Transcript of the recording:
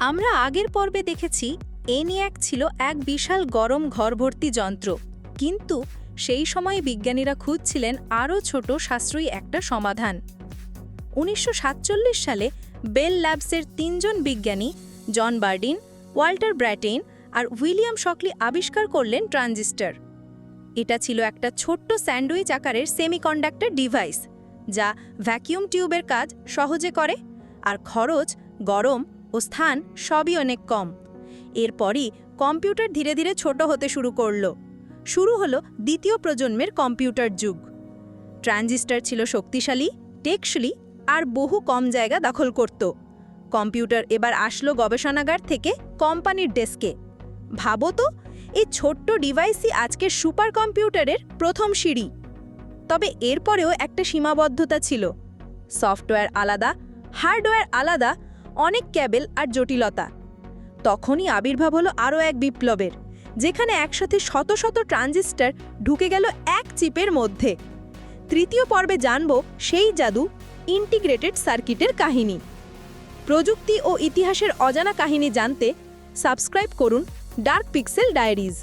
আমরা আগের পর্বে দেখেছি এনিয়াক ছিল এক বিশাল গরম ঘরভর্তি যন্ত্র। কিন্তু সেই সময়ে বিজ্ঞানীরা খুঁজছিলেন আরও ছোট সাশ্রয়ী একটা সমাধান। উনিশশো সাতচল্লিশ সালে বেল ল্যাবসের তিনজন বিজ্ঞানী, জন বার্ডিন, ওয়াল্টার ব্র্যাটেন আর উইলিয়াম শকলি আবিষ্কার করলেন ট্রানজিস্টর। এটা ছিল একটা ছোট্ট স্যান্ডউইচ আকারের সেমিকন্ডাক্টর ডিভাইস, যা ভ্যাকিউম টিউবের কাজ সহজে করে, আর খরচ গরম ও স্থান সবই অনেক কম। এরপরই কম্পিউটার ধীরে ধীরে ছোট হতে শুরু করল। শুরু হলো দ্বিতীয় প্রজন্মের কম্পিউটার যুগ। ট্রানজিস্টার ছিল শক্তিশালী টেকসলি আর বহু কম জায়গা দখল করত। কম্পিউটার এবার আসলো গবেষণাগার থেকে কোম্পানির ডেস্কে। ভাবো তো, এই ছোট্ট ডিভাইসই আজকের সুপার কম্পিউটারের প্রথম সিঁড়ি। তবে এরপরেও একটা সীমাবদ্ধতা ছিল। সফটওয়্যার আলাদা, হার্ডওয়্যার আলাদা অনেক ক্যাবেল আর জটিলতা। তখনই আবির্ভাব হলো আরও এক বিপ্লবের, যেখানে একসাথে শত শত ট্রানজিস্টর ঢুকে গেল এক চিপের মধ্যে। তৃতীয় পর্বে জানব সেই জাদু, ইন্টিগ্রেটেড সার্কিটের কাহিনী। প্রযুক্তি ও ইতিহাসের অজানা কাহিনী জানতে সাবস্ক্রাইব করুন ডার্ক পিক্সেল ডায়েরিজ।